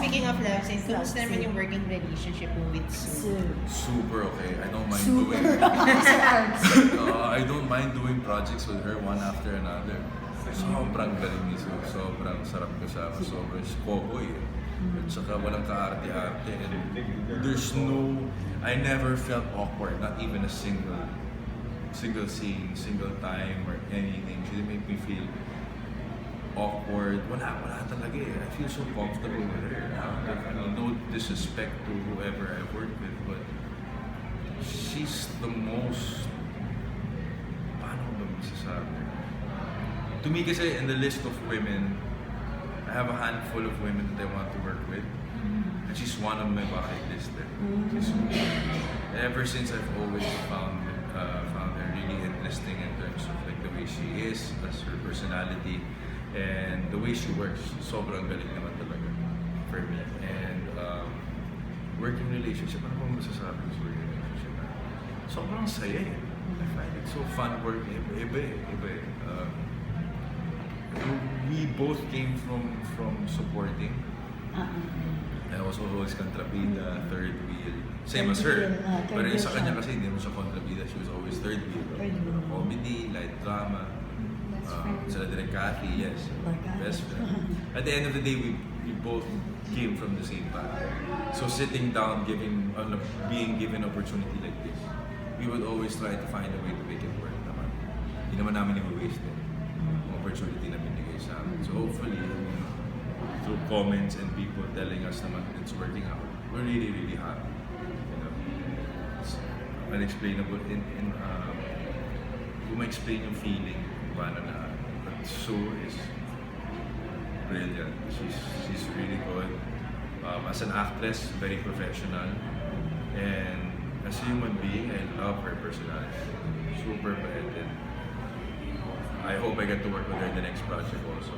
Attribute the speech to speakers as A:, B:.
A: speaking of love scene, kumusta naman yung working relationship mo with Sue?
B: Super okay. I don't mind
C: super.
B: doing uh, I don't mind doing projects with her one after another. Sobrang galing ni Sue. Sobrang sarap kasama. Sobrang cowboy. Eh. At saka walang kaarte-arte. And there's no... I never felt awkward. Not even a single single scene, single time, or anything. She didn't make me awkward. Wala, wala talaga eh. I feel so comfortable with her. I mean, no disrespect to whoever I work with, but she's the most... Paano ba masasabi? To me kasi, in the list of women, I have a handful of women that I want to work with. And she's one on my bucket list. Eh. She's, ever since I've always found uh, found her really interesting in terms of like the way she is, as her personality, and the way she works. Sobrang galing naman talaga for me. And um, working relationship, ano bang masasabi ko sa working relationship? Sobrang saya eh. I find it so fun working. Iba, eh. Iba eh. Um, we both came from from supporting.
C: Ah,
B: I was always kontrabida, third wheel. Same as
C: Third
B: her.
C: wheel, third
B: Pero yung sa kanya kasi hindi mo siya kontrabida. She was always third wheel.
C: Third wheel.
B: Comedy, light drama. Um,
C: friend.
B: sila direct Cathy, yes. Best friend. At the end of the day, we, we both came from the same path. So sitting down, giving, uh, being given opportunity like this, we would always try to find a way to make it work naman. Hindi naman namin i-waste eh. Yung opportunity na binigay sa amin. So hopefully, through comments and people telling us naman that it's working out, we're really, really happy. You know, it's unexplainable in, in uh, kung ma-explain yung feeling paano na but Sue is brilliant. She's, she's really good. Um, as an actress, very professional. And as a human being, I love her personality. Super bad. And I hope I get to work with her in the next project also.